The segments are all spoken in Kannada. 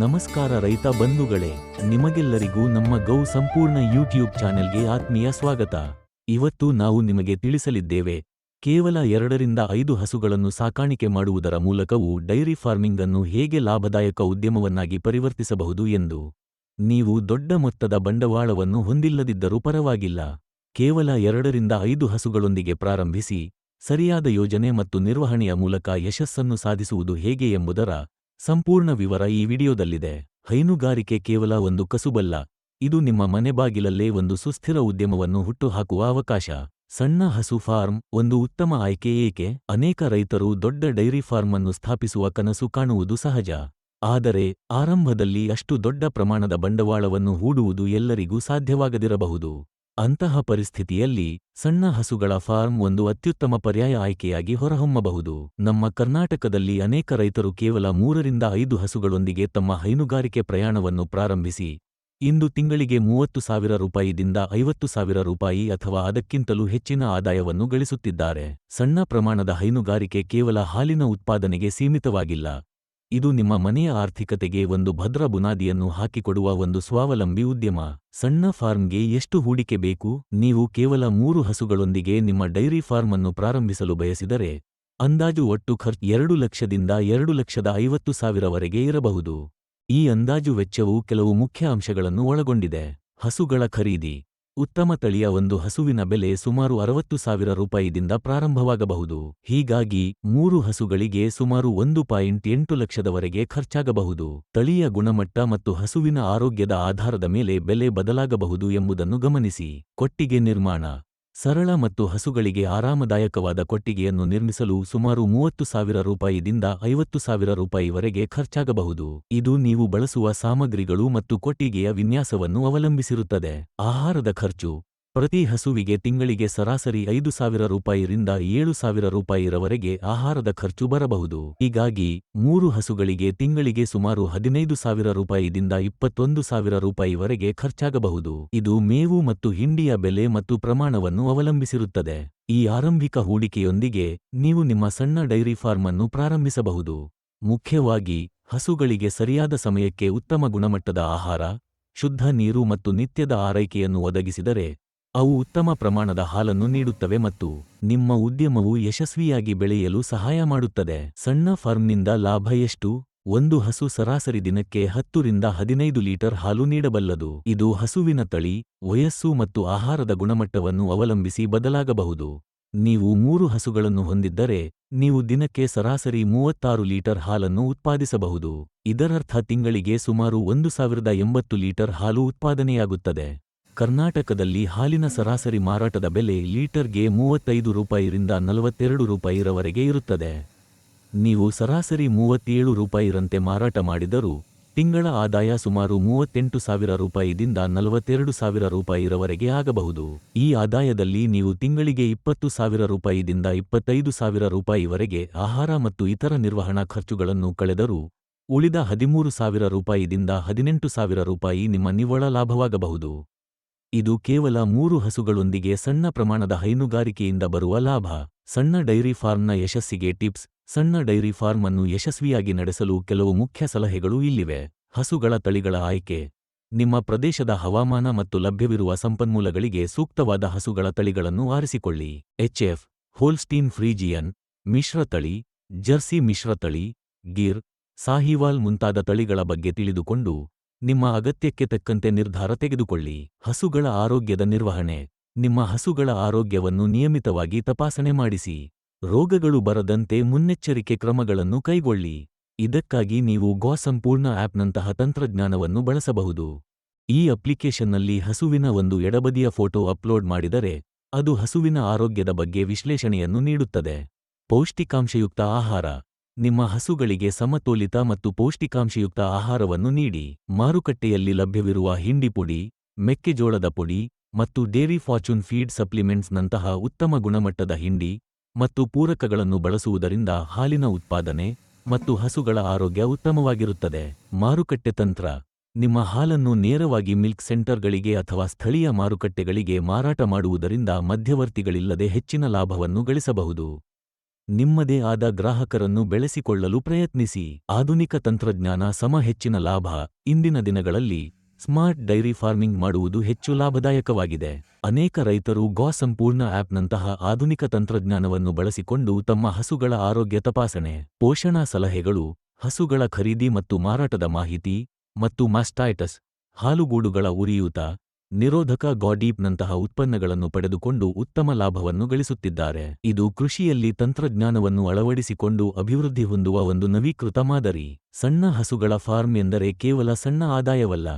ನಮಸ್ಕಾರ ರೈತ ಬಂಧುಗಳೇ, ನಿಮಗೆಲ್ಲರಿಗೂ ನಮ್ಮ ಗೌ ಸಂಪೂರ್ಣ ಯೂಟ್ಯೂಬ್ ಚಾನೆಲ್ಗೆ ಆತ್ಮೀಯ ಸ್ವಾಗತ. ಇವತ್ತು ನಾವು ನಿಮಗೆ ತಿಳಿಸಲಿದ್ದೇವೆ, ಕೇವಲ ಎರಡರಿಂದ ಐದು ಹಸುಗಳನ್ನು ಸಾಕಾಣಿಕೆ ಮಾಡುವುದರ ಮೂಲಕವೂ ಡೈರಿ ಫಾರ್ಮಿಂಗ್ ಅನ್ನು ಹೇಗೆ ಲಾಭದಾಯಕ ಉದ್ಯಮವನ್ನಾಗಿ ಪರಿವರ್ತಿಸಬಹುದು ಎಂದು. ನೀವು ದೊಡ್ಡ ಮೊತ್ತದ ಬಂಡವಾಳವನ್ನು ಹೊಂದಿಲ್ಲದಿದ್ದರೂ ಪರವಾಗಿಲ್ಲ, ಕೇವಲ ಎರಡರಿಂದ ಐದು ಹಸುಗಳೊಂದಿಗೆ ಪ್ರಾರಂಭಿಸಿ, ಸರಿಯಾದ ಯೋಜನೆ ಮತ್ತು ನಿರ್ವಹಣೆಯ ಮೂಲಕ ಯಶಸ್ಸನ್ನು ಸಾಧಿಸುವುದು ಹೇಗೆ ಎಂಬುದರ ಸಂಪೂರ್ಣ ವಿವರ ಈ ವಿಡಿಯೋದಲ್ಲಿದೆ. ಹೈನುಗಾರಿಕೆ ಕೇವಲ ಒಂದು ಕಸುಬಲ್ಲ, ಇದು ನಿಮ್ಮ ಮನೆ ಬಾಗಿಲಲ್ಲೇ ಒಂದು ಸುಸ್ಥಿರ ಉದ್ಯಮವನ್ನು ಹುಟ್ಟುಹಾಕುವ ಅವಕಾಶ. ಸಣ್ಣ ಹಸು ಫಾರ್ಮ್, ಒಂದು ಉತ್ತಮ ಆಯ್ಕೆ ಏಕೆ? ಅನೇಕ ರೈತರು ದೊಡ್ಡ ಡೈರಿ ಫಾರ್ಮ್ ಅನ್ನು ಸ್ಥಾಪಿಸುವ ಕನಸು ಕಾಣುವುದು ಸಹಜ. ಆದರೆ, ಆರಂಭದಲ್ಲಿ ಅಷ್ಟು ದೊಡ್ಡ ಪ್ರಮಾಣದ ಬಂಡವಾಳವನ್ನು ಹೂಡುವುದು ಎಲ್ಲರಿಗೂ ಸಾಧ್ಯವಾಗದಿರಬಹುದು. ಅಂತಹ ಪರಿಸ್ಥಿತಿಯಲ್ಲಿ ಸಣ್ಣ ಹಸುಗಳ ಫಾರ್ಮ್ ಒಂದು ಅತ್ಯುತ್ತಮ ಪರ್ಯಾಯ ಆಯ್ಕೆಯಾಗಿ ಹೊರಹೊಮ್ಮಬಹುದು. ನಮ್ಮ ಕರ್ನಾಟಕದಲ್ಲಿ ಅನೇಕ ರೈತರು ಕೇವಲ ಮೂರರಿಂದ ಐದು ಹಸುಗಳೊಂದಿಗೆ ತಮ್ಮ ಹೈನುಗಾರಿಕೆ ಪ್ರಯಾಣವನ್ನು ಪ್ರಾರಂಭಿಸಿ, ಇಂದು ತಿಂಗಳಿಗೆ ಮೂವತ್ತು ಸಾವಿರ ರೂಪಾಯಿದಿಂದ ಐವತ್ತು ಸಾವಿರ ರೂಪಾಯಿ ಅಥವಾ ಅದಕ್ಕಿಂತಲೂ ಹೆಚ್ಚಿನ ಆದಾಯವನ್ನು ಗಳಿಸುತ್ತಿದ್ದಾರೆ. ಸಣ್ಣ ಪ್ರಮಾಣದ ಹೈನುಗಾರಿಕೆ ಕೇವಲ ಹಾಲಿನ ಉತ್ಪಾದನೆಗೆ ಸೀಮಿತವಾಗಿಲ್ಲ. ಇದು ನಿಮ್ಮ ಮನೆಯ ಆರ್ಥಿಕತೆಗೆ ಒಂದು ಭದ್ರ ಬುನಾದಿಯನ್ನು ಹಾಕಿಕೊಡುವ ಒಂದು ಸ್ವಾವಲಂಬಿ ಉದ್ಯಮ. ಸಣ್ಣ ಫಾರ್ಮ್ಗೆ ಎಷ್ಟು ಹೂಡಿಕೆ ಬೇಕು? ನೀವು ಕೇವಲ ಮೂರು ಹಸುಗಳೊಂದಿಗೆ ನಿಮ್ಮ ಡೈರಿ ಫಾರ್ಮ್ ಅನ್ನು ಪ್ರಾರಂಭಿಸಲು ಬಯಸಿದರೆ ಅಂದಾಜು ಒಟ್ಟು ಖರ್ಚು ಎರಡು ಲಕ್ಷದಿಂದ ಎರಡು ಲಕ್ಷದ ಐವತ್ತು ಸಾವಿರವರೆಗೆ ಇರಬಹುದು. ಈ ಅಂದಾಜು ವೆಚ್ಚವು ಕೆಲವು ಮುಖ್ಯ ಅಂಶಗಳನ್ನು ಒಳಗೊಂಡಿದೆ. ಹಸುಗಳ ಖರೀದಿ. ಉತ್ತಮ ತಳಿಯ ಒಂದು ಹಸುವಿನ ಬೆಲೆ ಸುಮಾರು ಅರವತ್ತು ಸಾವಿರ ರೂಪಾಯಿದಿಂದ ಪ್ರಾರಂಭವಾಗಬಹುದು. ಹೀಗಾಗಿ, ಮೂರು ಹಸುಗಳಿಗೆ ಸುಮಾರು ಒಂದು ಪಾಯಿಂಟ್ ಎಂಟು ಲಕ್ಷದವರೆಗೆ ಖರ್ಚಾಗಬಹುದು. ತಳಿಯ ಗುಣಮಟ್ಟ ಮತ್ತು ಹಸುವಿನ ಆರೋಗ್ಯದ ಆಧಾರದ ಮೇಲೆ ಬೆಲೆ ಬದಲಾಗಬಹುದು ಎಂಬುದನ್ನು ಗಮನಿಸಿ. ಕೊಟ್ಟಿಗೆ ನಿರ್ಮಾಣ. ಸರಳ ಮತ್ತು ಹಸುಗಳಿಗೆ ಆರಾಮದಾಯಕವಾದ ಕೊಟ್ಟಿಗೆಯನ್ನು ನಿರ್ಮಿಸಲು ಸುಮಾರು ಮೂವತ್ತು ಸಾವಿರ ರೂಪಾಯಿದಿಂದ ಐವತ್ತು ಸಾವಿರ ರೂಪಾಯಿವರೆಗೆ ಖರ್ಚಾಗಬಹುದು. ಇದು ನೀವು ಬಳಸುವ ಸಾಮಗ್ರಿಗಳು ಮತ್ತು ಕೊಟ್ಟಿಗೆಯ ವಿನ್ಯಾಸವನ್ನು ಅವಲಂಬಿಸಿರುತ್ತದೆ. ಆಹಾರದ ಖರ್ಚು ಪ್ರತಿ ಹಸುವಿಗೆ ತಿಂಗಳಿಗೆ ಸರಾಸರಿ ಐದು ಸಾವಿರ ರೂಪಾಯಿರಿಂದ ಏಳು ಸಾವಿರ ರೂಪಾಯಿರವರೆಗೆ ಆಹಾರದ ಖರ್ಚು ಬರಬಹುದು. ಹೀಗಾಗಿ, ಮೂರು ಹಸುಗಳಿಗೆ ತಿಂಗಳಿಗೆ ಸುಮಾರು ಹದಿನೈದು ಸಾವಿರ ರೂಪಾಯಿದಿಂದ ಇಪ್ಪತ್ತೊಂದು ಸಾವಿರ ರೂಪಾಯಿವರೆಗೆ ಖರ್ಚಾಗಬಹುದು. ಇದು ಮೇವು ಮತ್ತು ಹಿಂಡಿಯ ಬೆಲೆ ಮತ್ತು ಪ್ರಮಾಣವನ್ನು ಅವಲಂಬಿಸಿರುತ್ತದೆ. ಈ ಆರಂಭಿಕ ಹೂಡಿಕೆಯೊಂದಿಗೆ ನೀವು ನಿಮ್ಮ ಸಣ್ಣ ಡೈರಿ ಫಾರ್ಮ್ ಅನ್ನು ಪ್ರಾರಂಭಿಸಬಹುದು. ಮುಖ್ಯವಾಗಿ, ಹಸುಗಳಿಗೆ ಸರಿಯಾದ ಸಮಯಕ್ಕೆ ಉತ್ತಮ ಗುಣಮಟ್ಟದ ಆಹಾರ, ಶುದ್ಧ ನೀರು ಮತ್ತು ನಿತ್ಯದ ಆರೈಕೆಯನ್ನು ಒದಗಿಸಿದರೆ ಅವು ಉತ್ತಮ ಪ್ರಮಾಣದ ಹಾಲನ್ನು ನೀಡುತ್ತವೆ ಮತ್ತು ನಿಮ್ಮ ಉದ್ಯಮವು ಯಶಸ್ವಿಯಾಗಿ ಬೆಳೆಯಲು ಸಹಾಯ ಮಾಡುತ್ತದೆ. ಸಣ್ಣ ಫಾರ್ಮ್ನಿಂದ ಲಾಭ ಎಷ್ಟು? ಒಂದು ಹಸು ಸರಾಸರಿ ದಿನಕ್ಕೆ ಹತ್ತರಿಂದ ಹದಿನೈದು ಲೀಟರ್ ಹಾಲು ನೀಡಬಲ್ಲದು. ಇದು ಹಸುವಿನ ತಳಿ, ವಯಸ್ಸು ಮತ್ತು ಆಹಾರದ ಗುಣಮಟ್ಟವನ್ನು ಅವಲಂಬಿಸಿ ಬದಲಾಗಬಹುದು. ನೀವು ಮೂರು ಹಸುಗಳನ್ನು ಹೊಂದಿದ್ದರೆ, ನೀವು ದಿನಕ್ಕೆ ಸರಾಸರಿ ಮೂವತ್ತಾರು ಲೀಟರ್ ಹಾಲನ್ನು ಉತ್ಪಾದಿಸಬಹುದು. ಇದರರ್ಥ ತಿಂಗಳಿಗೆ ಸುಮಾರು ಒಂದು ಸಾವಿರದ ಎಂಬತ್ತು ಲೀಟರ್ ಹಾಲು ಉತ್ಪಾದನೆಯಾಗುತ್ತದೆ. ಕರ್ನಾಟಕದಲ್ಲಿ ಹಾಲಿನ ಸರಾಸರಿ ಮಾರಾಟದ ಬೆಲೆ ಲೀಟರ್ಗೆ ಮೂವತ್ತೈದು ರೂಪಾಯಿರಿಂದ ನಲವತ್ತೆರಡು ರೂಪಾಯಿರವರೆಗೆ ಇರುತ್ತದೆ. ನೀವು ಸರಾಸರಿ ಮೂವತ್ತೇಳು ರೂಪಾಯಿರಂತೆ ಮಾರಾಟ ಮಾಡಿದರೂ ತಿಂಗಳ ಆದಾಯ ಸುಮಾರು ಮೂವತ್ತೆಂಟು ಸಾವಿರ ರೂಪಾಯಿದಿಂದ ನಲವತ್ತೆರಡು ಸಾವಿರ ರೂಪಾಯಿರವರೆಗೆ ಆಗಬಹುದು. ಈ ಆದಾಯದಲ್ಲಿ ನೀವು ತಿಂಗಳಿಗೆ ಇಪ್ಪತ್ತು ಸಾವಿರ ರೂಪಾಯಿದಿಂದ ಇಪ್ಪತ್ತೈದು ಸಾವಿರ ರೂಪಾಯಿವರೆಗೆ ಆಹಾರ ಮತ್ತು ಇತರ ನಿರ್ವಹಣಾ ಖರ್ಚುಗಳನ್ನು ಕಳೆದರೂ ಉಳಿದ ಹದಿಮೂರು ಸಾವಿರ ರೂಪಾಯಿದಿಂದ ಹದಿನೆಂಟು ಸಾವಿರ ರೂಪಾಯಿ ನಿಮ್ಮ ನಿವ್ವಳ ಲಾಭವಾಗಬಹುದು. ಇದು ಕೇವಲ ಮೂರು ಹಸುಗಳೊಂದಿಗೆ ಸಣ್ಣ ಪ್ರಮಾಣದ ಹೈನುಗಾರಿಕೆಯಿಂದ ಬರುವ ಲಾಭ. ಸಣ್ಣ ಡೈರಿ ಫಾರ್ಮ್ನ ಯಶಸ್ಸಿಗೆ ಟಿಪ್ಸ್. ಸಣ್ಣ ಡೈರಿ ಫಾರ್ಮ್ ಅನ್ನು ಯಶಸ್ವಿಯಾಗಿ ನಡೆಸಲು ಕೆಲವು ಮುಖ್ಯ ಸಲಹೆಗಳು ಇಲ್ಲಿವೆ. ಹಸುಗಳ ತಳಿಗಳ ಆಯ್ಕೆ. ನಿಮ್ಮ ಪ್ರದೇಶದ ಹವಾಮಾನ ಮತ್ತು ಲಭ್ಯವಿರುವ ಸಂಪನ್ಮೂಲಗಳಿಗೆ ಸೂಕ್ತವಾದ ಹಸುಗಳ ತಳಿಗಳನ್ನು ಆರಿಸಿಕೊಳ್ಳಿ. ಎಚ್ಎಫ್. Holstein Friesian. ಮಿಶ್ರತಳಿ ಜರ್ಸಿ ಮಿಶ್ರತಳಿ ಗಿರ್. ಸಾಹಿವಾಲ್ ಮುಂತಾದ ತಳಿಗಳ ಬಗ್ಗೆ ತಿಳಿದುಕೊಂಡು ನಿಮ್ಮ ಅಗತ್ಯಕ್ಕೆ ತಕ್ಕಂತೆ ನಿರ್ಧಾರ ತೆಗೆದುಕೊಳ್ಳಿ. ಹಸುಗಳ ಆರೋಗ್ಯದ ನಿರ್ವಹಣೆ. ನಿಮ್ಮ ಹಸುಗಳ ಆರೋಗ್ಯವನ್ನು ನಿಯಮಿತವಾಗಿ ತಪಾಸಣೆ ಮಾಡಿಸಿ. ರೋಗಗಳು ಬರದಂತೆ ಮುನ್ನೆಚ್ಚರಿಕೆ ಕ್ರಮಗಳನ್ನು ಕೈಗೊಳ್ಳಿ. ಇದಕ್ಕಾಗಿ ನೀವು ಗೋ ಸಂಪೂರ್ಣ ಆಪ್ನಂತಹ ತಂತ್ರಜ್ಞಾನವನ್ನು ಬಳಸಬಹುದು. ಈ ಅಪ್ಲಿಕೇಶನ್ನಲ್ಲಿ ಹಸುವಿನ ಒಂದು ಎಡಬದಿಯ ಫೋಟೋ ಅಪ್ಲೋಡ್ ಮಾಡಿದರೆ, ಅದು ಹಸುವಿನ ಆರೋಗ್ಯದ ಬಗ್ಗೆ ವಿಶ್ಲೇಷಣೆಯನ್ನು ನೀಡುತ್ತದೆ. ಪೌಷ್ಟಿಕಾಂಶಯುಕ್ತ ಆಹಾರ. ನಿಮ್ಮ ಹಸುಗಳಿಗೆ ಸಮತೋಲಿತ ಮತ್ತು ಪೌಷ್ಟಿಕಾಂಶಯುಕ್ತ ಆಹಾರವನ್ನು ನೀಡಿ. ಮಾರುಕಟ್ಟೆಯಲ್ಲಿ ಲಭ್ಯವಿರುವ ಹಿಂಡಿ ಪುಡಿ, ಮೆಕ್ಕೆಜೋಳದ ಪುಡಿ ಮತ್ತು ಡೇರಿ ಫಾರ್ಚೂನ್ ಫೀಡ್ ಸಪ್ಲಿಮೆಂಟ್ಸ್ನಂತಹ ಉತ್ತಮ ಗುಣಮಟ್ಟದ ಹಿಂಡಿ ಮತ್ತು ಪೂರಕಗಳನ್ನು ಬಳಸುವುದರಿಂದ ಹಾಲಿನ ಉತ್ಪಾದನೆ ಮತ್ತು ಹಸುಗಳ ಆರೋಗ್ಯ ಉತ್ತಮವಾಗಿರುತ್ತದೆ. ಮಾರುಕಟ್ಟೆ ತಂತ್ರ. ನಿಮ್ಮ ಹಾಲನ್ನು ನೇರವಾಗಿ ಮಿಲ್ಕ್ ಸೆಂಟರ್ಗಳಿಗೆ ಅಥವಾ ಸ್ಥಳೀಯ ಮಾರುಕಟ್ಟೆಗಳಿಗೆ ಮಾರಾಟ ಮಾಡುವುದರಿಂದ ಮಧ್ಯವರ್ತಿಗಳಿಲ್ಲದೆ ಹೆಚ್ಚಿನ ಲಾಭವನ್ನು ಗಳಿಸಬಹುದು. ನಿಮ್ಮದೇ ಆದ ಗ್ರಾಹಕರನ್ನು ಬೆಳೆಸಿಕೊಳ್ಳಲು ಪ್ರಯತ್ನಿಸಿ. ಆಧುನಿಕ ತಂತ್ರಜ್ಞಾನ ಸಮ ಹೆಚ್ಚಿನ ಲಾಭ. ಇಂದಿನ ದಿನಗಳಲ್ಲಿ ಸ್ಮಾರ್ಟ್ ಡೈರಿ ಫಾರ್ಮಿಂಗ್ ಮಾಡುವುದು ಹೆಚ್ಚು ಲಾಭದಾಯಕವಾಗಿದೆ. ಅನೇಕ ರೈತರು ಗೋ ಸಂಪೂರ್ಣ ಆಪ್ನಂತಹ ಆಧುನಿಕ ತಂತ್ರಜ್ಞಾನವನ್ನು ಬಳಸಿಕೊಂಡು ತಮ್ಮ ಹಸುಗಳ ಆರೋಗ್ಯ ತಪಾಸಣೆ, ಪೋಷಣಾ ಸಲಹೆಗಳು, ಹಸುಗಳ ಖರೀದಿ ಮತ್ತು ಮಾರಾಟದ ಮಾಹಿತಿ ಮತ್ತು ಮಾಸ್ಟಾಯ್ಟಸ್ ಹಾಲುಗೂಡುಗಳ ಉರಿಯೂತ ನಿರೋಧಕ ಗಾಡೀಪ್ನಂತಹ ಉತ್ಪನ್ನಗಳನ್ನು ಪಡೆದುಕೊಂಡು ಉತ್ತಮ ಲಾಭವನ್ನು ಗಳಿಸುತ್ತಿದ್ದಾರೆ. ಇದು ಕೃಷಿಯಲ್ಲಿ ತಂತ್ರಜ್ಞಾನವನ್ನು ಅಳವಡಿಸಿಕೊಂಡು ಅಭಿವೃದ್ಧಿ ಹೊಂದುವ ಒಂದು ನವೀಕೃತ ಮಾದರಿ. ಸಣ್ಣ ಹಸುಗಳ ಫಾರ್ಮ್ ಎಂದರೆ ಕೇವಲ ಸಣ್ಣ ಆದಾಯವಲ್ಲ.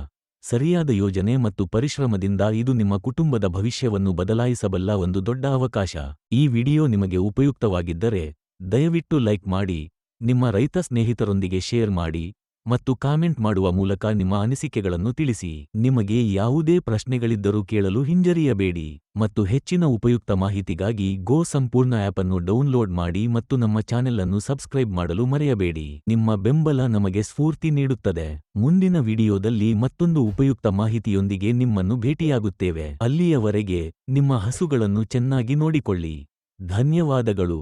ಸರಿಯಾದ ಯೋಜನೆ ಮತ್ತು ಪರಿಶ್ರಮದಿಂದ ಇದು ನಿಮ್ಮ ಕುಟುಂಬದ ಭವಿಷ್ಯವನ್ನು ಬದಲಾಯಿಸಬಲ್ಲ ಒಂದು ದೊಡ್ಡ ಅವಕಾಶ. ಈ ವಿಡಿಯೋ ನಿಮಗೆ ಉಪಯುಕ್ತವಾಗಿದ್ದರೆ, ದಯವಿಟ್ಟು ಲೈಕ್ ಮಾಡಿ, ನಿಮ್ಮ ರೈತ ಸ್ನೇಹಿತರೊಂದಿಗೆ ಶೇರ್ ಮಾಡಿ ಮತ್ತು ಕಾಮೆಂಟ್ ಮಾಡುವ ಮೂಲಕ ನಿಮ್ಮ ಅನಿಸಿಕೆಗಳನ್ನು ತಿಳಿಸಿ. ನಿಮಗೆ ಯಾವುದೇ ಪ್ರಶ್ನೆಗಳಿದ್ದರೂ ಕೇಳಲು ಹಿಂಜರಿಯಬೇಡಿ ಮತ್ತು ಹೆಚ್ಚಿನ ಉಪಯುಕ್ತ ಮಾಹಿತಿಗಾಗಿ ಗೋ ಸಂಪೂರ್ಣ ಆ್ಯಪ್ ಅನ್ನು ಡೌನ್ಲೋಡ್ ಮಾಡಿ ಮತ್ತು ನಮ್ಮ ಚಾನೆಲ್ ಅನ್ನು ಸಬ್ಸ್ಕ್ರೈಬ್ ಮಾಡಲು ಮರೆಯಬೇಡಿ. ನಿಮ್ಮ ಬೆಂಬಲ ನಮಗೆ ಸ್ಫೂರ್ತಿ ನೀಡುತ್ತದೆ. ಮುಂದಿನ ವಿಡಿಯೋದಲ್ಲಿ ಮತ್ತೊಂದು ಉಪಯುಕ್ತ ಮಾಹಿತಿಯೊಂದಿಗೆ ನಿಮ್ಮನ್ನು ಭೇಟಿಯಾಗುತ್ತೇವೆ. ಅಲ್ಲಿಯವರೆಗೆ ನಿಮ್ಮ ಹಸುಗಳನ್ನು ಚೆನ್ನಾಗಿ ನೋಡಿಕೊಳ್ಳಿ. ಧನ್ಯವಾದಗಳು.